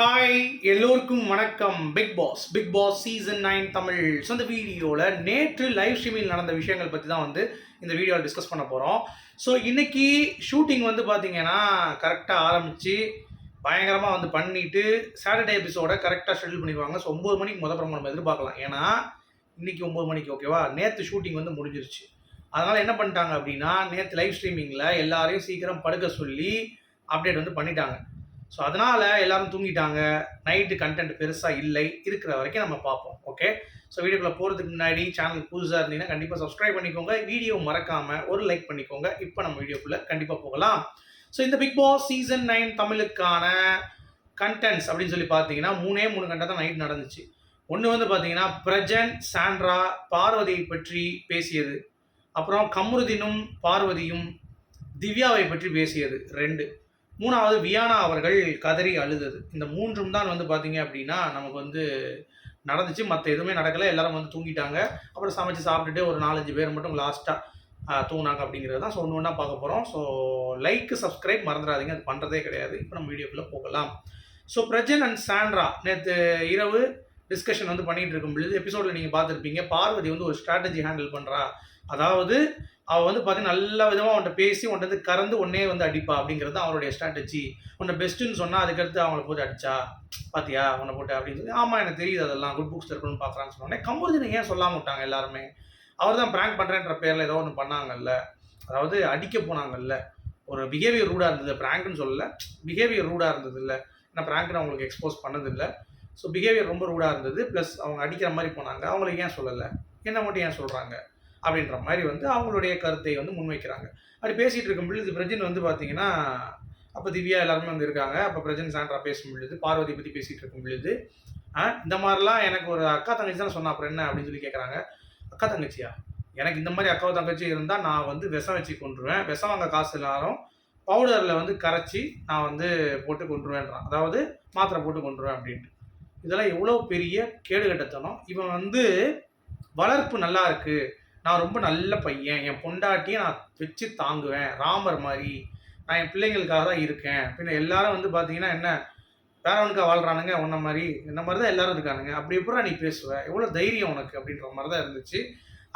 Hi எல்லோருக்கும் வணக்கம். Bigg Boss Bigg Boss season nine Tamil so இந்த வீடியோவில் நேற்று லைவ் ஸ்ட்ரீமில் நடந்த விஷயங்கள் பற்றி தான் வந்து இந்த வீடியோவில் டிஸ்கஸ் பண்ண போகிறோம் ஸோ இன்னைக்கு ஷூட்டிங் வந்து பார்த்தீங்கன்னா கரெக்டாக ஆரம்பித்து பயங்கரமாக வந்து பண்ணிவிட்டு சாட்டர்டே எபிசோட கரெக்டாக ஷெட்யூல் பண்ணிடுவாங்க. ஸோ ஒம்பது மணிக்கு முத பிரமாணம் நம்ம எதிர்பார்க்கலாம். ஏன்னா இன்றைக்கி ஒம்பது மணிக்கு ஓகேவா நேற்று ஷூட்டிங் வந்து முடிஞ்சிருச்சு. அதனால் என்ன பண்ணிட்டாங்க அப்படின்னா நேற்று லைவ் ஸ்ட்ரீமிங்கில் எல்லாரையும் சீக்கிரம் படுக்க சொல்லி அப்டேட் வந்து பண்ணிட்டாங்க. ஸோ அதனால் எல்லாரும் தூங்கிட்டாங்க. நைட்டு கண்டென்ட் பெருசாக இல்லை. இருக்கிற வரைக்கும் நம்ம பார்ப்போம். ஓகே ஸோ வீடியோக்குள்ளே போகிறதுக்கு முன்னாடி சேனல் புதுசாக இருந்தீங்கன்னா கண்டிப்பாக சப்ஸ்கிரைப் பண்ணிக்கோங்க. வீடியோ மறக்காமல் ஒரு லைக் பண்ணிக்கோங்க. இப்போ நம்ம வீடியோக்குள்ளே கண்டிப்பாக போகலாம். ஸோ இந்த பிக் பாஸ் சீசன் நைன் தமிழுக்கான கண்டென்ட்ஸ் அப்படின்னு சொல்லி பார்த்தீங்கன்னா மூணே மூணு கண்டென்ட் தான் நைட் நடந்துச்சு. ஒன்று வந்து பார்த்தீங்கன்னா பிரஜன் சாண்ட்ரா பார்வதியை பற்றி பேசியது. அப்புறம் கமருதினும் பார்வதியும் திவ்யாவை பற்றி பேசியது. ரெண்டு. மூணாவது வியானா அவர்கள் கதறி அழுதது. இந்த மூன்றும் தான் வந்து பார்த்தீங்க அப்படின்னா நமக்கு வந்து நடந்துச்சு. மற்ற எதுவுமே நடக்கலை. எல்லாரும் வந்து தூங்கிட்டாங்க. அப்புறம் சமைச்சு சாப்பிட்டுட்டு ஒரு நாலஞ்சு பேர் மட்டும் லாஸ்ட்டாக தூங்கினாங்க அப்படிங்கிறது தான் ஸோ ஒன்று ஒன்றா பார்க்க போகிறோம் ஸோ லைக் சப்ஸ்கிரைப் மறந்துடாதீங்க. அது பண்ணுறதே கிடையாது. இப்போ நம்ம வீடியோக்குள்ளே போகலாம். ஸோ பிரஜன் அண்ட் சாண்ட்ரா நேற்று இரவு டிஸ்கஷன் வந்து பண்ணிகிட்டு இருக்கும் பொழுது எபிசோடில் நீங்கள் பார்த்துருப்பீங்க. பார்வதி வந்து ஒரு ஸ்ட்ராட்டஜி ஹேண்டில் பண்ணுறா அதாவது அவள் வந்து பார்த்தீங்கன்னா நல்ல விதமாக அவன்கிட்ட பேசி உன்ட்ட வந்து கறந்து உன்னே வந்து அடிப்பா அப்படிங்கிறது அவனுடைய ஸ்ட்ராட்டஜி உன்னை பெஸ்ட்டுன்னு சொன்னால் அதுக்கடுத்து அவங்கள போட்டு அடிச்சா பாத்தியா உன்னை போட்டு அப்படின்னு சொல்லி ஆமாம் எனக்கு தெரியுது அதெல்லாம் குட் புக்ஸ் இருக்கணும்னு பார்க்குறான்னு சொன்னோன்னே கமருதினை ஏன் சொல்லாம விட்டாங்க எல்லாருமே? அவர் தான் ப்ராங்க் பண்ணுறேன்ற பேரில் ஏதோ ஒன்று பண்ணாங்கல்ல. அதாவது அடிக்க போனாங்கல்ல. ஒரு பிஹேவியர் ரூடாக இருந்தது. ப்ராங்க்னு சொல்லலை. பிஹேவியர் ரூடாக இருந்தது இல்லை ஏன்னா ப்ராங்க்னு அவங்களுக்கு எக்ஸ்போஸ் பண்ணதில்லை. ஸோ பிஹேவியர் ரொம்ப ரூடாக இருந்தது. ப்ளஸ் அவங்க அடிக்கிற மாதிரி போனாங்க. அவங்களுக்கு ஏன் சொல்லலை? என்ன மட்டும் ஏன் சொல்கிறாங்க அப்படின்ற மாதிரி வந்து அவங்களுடைய கருத்தை வந்து முன்வைக்கிறாங்க. அப்படி பேசிகிட்டு இருக்கும் பொழுது பிரஜன் வந்து பார்த்தீங்கன்னா அப்போ திவ்யா எல்லாருமே வந்து இருக்காங்க. அப்போ பிரஜன் சாண்ட்ரா பேசும் பொழுது பார்வதி பற்றி பேசிகிட்டு இருக்கும் பொழுது இந்த மாதிரிலாம் எனக்கு ஒரு அக்கா தங்கச்சி தான் சொன்னா அப்புறம் என்ன? அப்படின்னு சொல்லி கேட்குறாங்க அக்கா தங்கச்சியா? எனக்கு இந்த மாதிரி அக்கா தங்கச்சி இருந்தால் நான் வந்து விஷம் வச்சு கொண்டுருவேன் விஷம் வாங்க காசு எல்லாரும் பவுடரில் வந்து கரைச்சி நான் வந்து போட்டு கொண்டுருவேன்றான் அதாவது மாத்திரை போட்டு கொண்டுருவேன் அப்படின்ட்டு. இதெல்லாம் எவ்வளோ பெரிய கேடுகட்டத்தனம். இவன் வந்து வளர்ப்பு நல்லா இருக்குது நான் ரொம்ப நல்ல பையன். என் பொண்டாட்டியை நான் வச்சு தாங்குவேன். ராமர் மாதிரி. நான் என் பிள்ளைங்களுக்காக தான் இருக்கேன். பின்ன எல்லாரும் வந்து பார்த்தீங்கன்னா என்ன? பேரவனுக்கா வாழ்றானுங்க? உன்ன மாதிரி. என்ன மாதிரி தான் எல்லாரும் இருக்கானுங்க. அப்படி எப்படா நீ பேசுவ? எவ்வளோ தைரியம் உனக்கு? அப்படின்ற மாதிரி தான் இருந்துச்சு.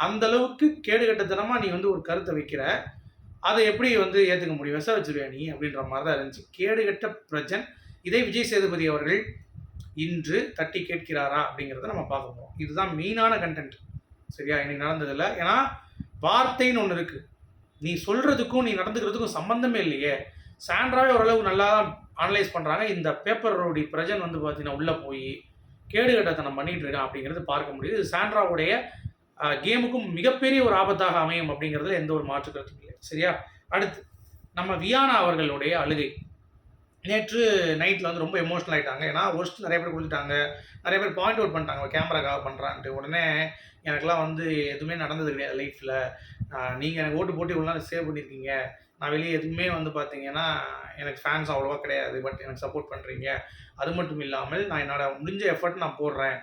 அந்த அளவுக்கு கேடுகட்டத்தனமாக நீ வந்து ஒரு கருத்தை வைக்கிற. அதை எப்படி வந்து ஏற்றுக்க முடியும்? விச வச்சிருவியா நீ? அப்படின்ற மாதிரி தான் இருந்துச்சு. கேடுகட்ட பிரஜன். இதை விஜய் சேதுபதி அவர்கள் இன்று தட்டி கேட்கிறாரா அப்படிங்கிறத நம்ம பார்க்க போகிறோம் இதுதான் மெயினான கண்டென்ட் சரியா? இன்னைக்கு நடந்ததில்ல. ஏன்னா வார்த்தைன்னு ஒன்று இருக்குது நீ சொல்கிறதுக்கும் நீ நடந்துக்கிறதுக்கும் சம்பந்தமே இல்லையே. சாண்ட்ராவே ஓரளவு நல்லா அனலைஸ் பண்ணுறாங்க இந்த பேப்பரோடைய பிரஜன் வந்து பார்த்தீங்கன்னா உள்ளே போய் கேடுகட்டத்தனம் பண்ணிட்டு இருக்கான் அப்படிங்கிறது பார்க்க முடியுது. இது சாண்ட்ராவுடைய கேமுக்கும் மிகப்பெரிய ஒரு ஆபத்தாக அமையும் அப்படிங்கிறதுல எந்த ஒரு மாற்று கருத்தும் இல்லை. சரியா? அடுத்து நம்ம வியானா அவர்களுடைய அழுகை. நேற்று நைட்டில் வந்து ரொம்ப எமோஷனல் ஆகிட்டாங்க ஏன்னா ஒர்ஸ்ட் நிறைய பேர் கொடுத்துட்டாங்க. நிறைய பேர் பாயிண்ட் அவுட் பண்ணிட்டாங்க. கேமராக்காக பண்ணுறான்ட்டு உடனே எனக்குலாம் வந்து எதுவுமே நடந்தது கிடையாது லைஃப்பில் நீங்கள் எனக்கு ஓட்டு போட்டு இவ்வளோ சேவ் பண்ணியிருக்கீங்க நான் வெளியே எதுவுமே வந்து பார்த்தீங்கன்னா எனக்கு ஃபேன்ஸ் அவ்வளோவா கிடையாது. பட் எனக்கு சப்போர்ட் பண்ணுறீங்க அது மட்டும் இல்லாமல் நான் என்னோட முடிஞ்ச எஃபர்ட் நான் போடுறேன்.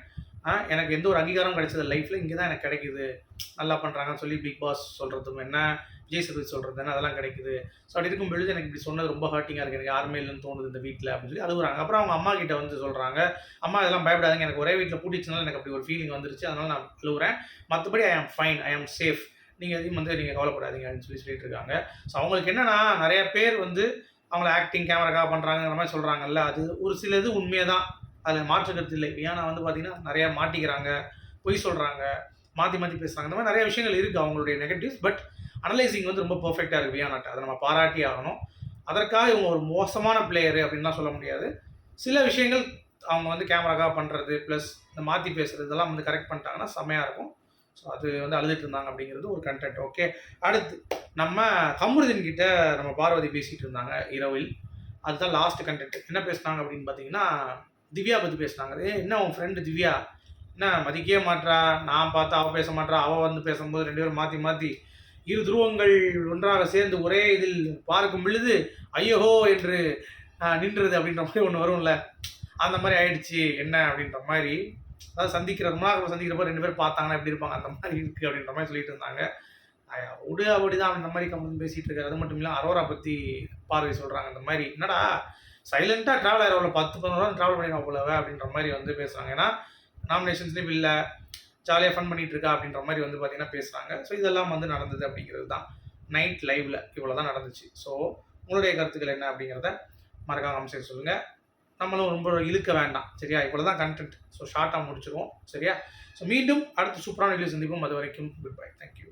ஆ, எனக்கு எந்த ஒரு அங்கீகாரம் கிடைச்சது லைஃப்பில் இங்கே தான் எனக்கு கிடைக்குது. நல்லா பண்ணுறாங்கன்னு சொல்லி பிக் பாஸ் சொல்கிறதும் என்ன? விஜய் சேதுபதி சொல்கிறது தானே? அதெல்லாம் கிடைக்குது. ஸோ அப்படி இருக்கும் பொழுது எனக்கு இப்படி சொன்னது ரொம்ப ஹர்ட்டிங்காக இருக்குது எனக்கு யாருமே இல்லைன்னு தோணுது இந்த வீட்டில் அப்படின்னு சொல்லி அழுகுறாங்க. அப்புறம் அவங்க அம்மா கிட்ட வந்து சொல்கிறாங்க அம்மா இதெல்லாம் பயப்படாதுங்க. எனக்கு ஒரே வீட்டில் பூட்டிச்சுனால எனக்கு அப்படி ஒரு ஃபீலிங் வந்துருச்சு. அதனால நான் அழுகுறேன். மற்றபடி ஐ ஆம் ஃபைன் ஐ ஆம் சேஃப் நீங்கள் எதையும் வந்து நீங்கள் கவலைப்படாதீங்க. அப்படின்னு சொல்லி சொல்லிட்டு இருக்காங்க. ஸோ அவங்களுக்கு என்னென்னா நிறைய பேர் வந்து அவங்கள ஆக்டிங் கேமராக்காக பண்ணுறாங்கிற மாதிரி சொல்கிறாங்கல்ல அது ஒரு சில இது உண்மையாக தான் அதில் மாற்று இல்லை. ஏன்னா வந்து பார்த்தீங்கன்னா நிறையா மாட்டிக்கிறாங்க பொய் சொல்கிறாங்க மாற்றி மாற்றி பேசுகிறாங்க இந்த மாதிரி நிறைய விஷயங்கள் இருக்குது அவங்களுடைய நெகட்டிவ்ஸ் பட் அனலைசிங் வந்து ரொம்ப பர்ஃபெக்டாக இருக்குது வியானாட்ட அதை நம்ம பாராட்டி ஆகணும். அதற்காக இவங்க ஒரு மோசமான பிளேயரு அப்படின்லாம் சொல்ல முடியாது. சில விஷயங்கள் அவங்க வந்து கேமராக்காக பண்ணுறது ப்ளஸ் இந்த மாற்றி பேசுகிறது இதெல்லாம் வந்து கரெக்ட் பண்ணிட்டாங்கன்னா செமையாக இருக்கும். ஸோ அது வந்து அழுதுட்டு இருந்தாங்க அப்படிங்கிறது ஒரு கண்டென்ட் ஓகே அடுத்து நம்ம கமருதீன் கிட்ட நம்ம பார்வதி பேசிகிட்டு இருந்தாங்க இரவில். அதுதான் லாஸ்ட் கண்டென்ட் என்ன பேசுனாங்க அப்படின்னு பார்த்தீங்கன்னா திவ்யா பற்றி பேசுனாங்க. என்ன உன் ஃப்ரெண்டு திவ்யா? என்ன மதிக்கவே மாட்றா? நான் பார்த்தா அவள் பேச மாட்றா? அவள் வந்து பேசும்போது ரெண்டு பேரும் மாற்றி மாற்றி இரு துருவங்கள் ஒன்றாக சேர்ந்து ஒரே இதில் பார்க்கும் பொழுது ஐயோ என்று நின்றுது நின்றது அப்படின்ற மாதிரி ஒன்று வரும்ல. அந்த மாதிரி ஆயிடுச்சு என்ன அப்படின்ற மாதிரி. அதாவது சந்திக்கிற ரொம்ப நாள் சந்திக்கிறப்ப ரெண்டு பேரும் பார்த்தாங்கன்னா எப்படி இருப்பாங்க அந்த மாதிரி இருக்குது அப்படின்ற மாதிரி சொல்லிட்டு இருந்தாங்க. விடு உடு அப்படிதான் அந்த மாதிரி கம்பெனி பேசிகிட்டு இருக்காரு. அது மட்டும் இல்லாமல் அரோரா பற்றி பார்வை சொல்கிறாங்க அந்த மாதிரி. என்னடா சைலண்ட்டாக ட்ராவல் ஆகிற பத்து பதினோரு ட்ராவல் பண்ணிடுவோம் போலவே அப்படின்ற மாதிரி வந்து பேசுகிறாங்க ஏன்னா நாமினேஷன்ஸ்லேயும் இல்லை. ஜாலியாக ஃபன் பண்ணிட்டு இருக்கா அப்படின்ற மாதிரி வந்து பார்த்தீங்கன்னா பேசுகிறாங்க ஸோ இதெல்லாம் வந்து நடந்தது அப்படிங்கிறது தான். நைட் லைவ்ல இவ்வளோ தான் நடந்துச்சு. ஸோ உங்களுடைய கருத்துக்கள் என்ன அப்படிங்கிறத மறக்காம அமைச்சு சொல்லுங்கள் நம்மளும் ரொம்ப இழுக்க வேண்டாம். சரியா? இவ்வளோ தான் கண்டென்ட் ஸோ ஷார்ட்டாக முடிச்சிருவோம். சரியா? ஸோ மீண்டும் அடுத்த சூப்பரான வீடியோ சந்திப்போம். அது வரைக்கும் குட் பை தேங்க்யூ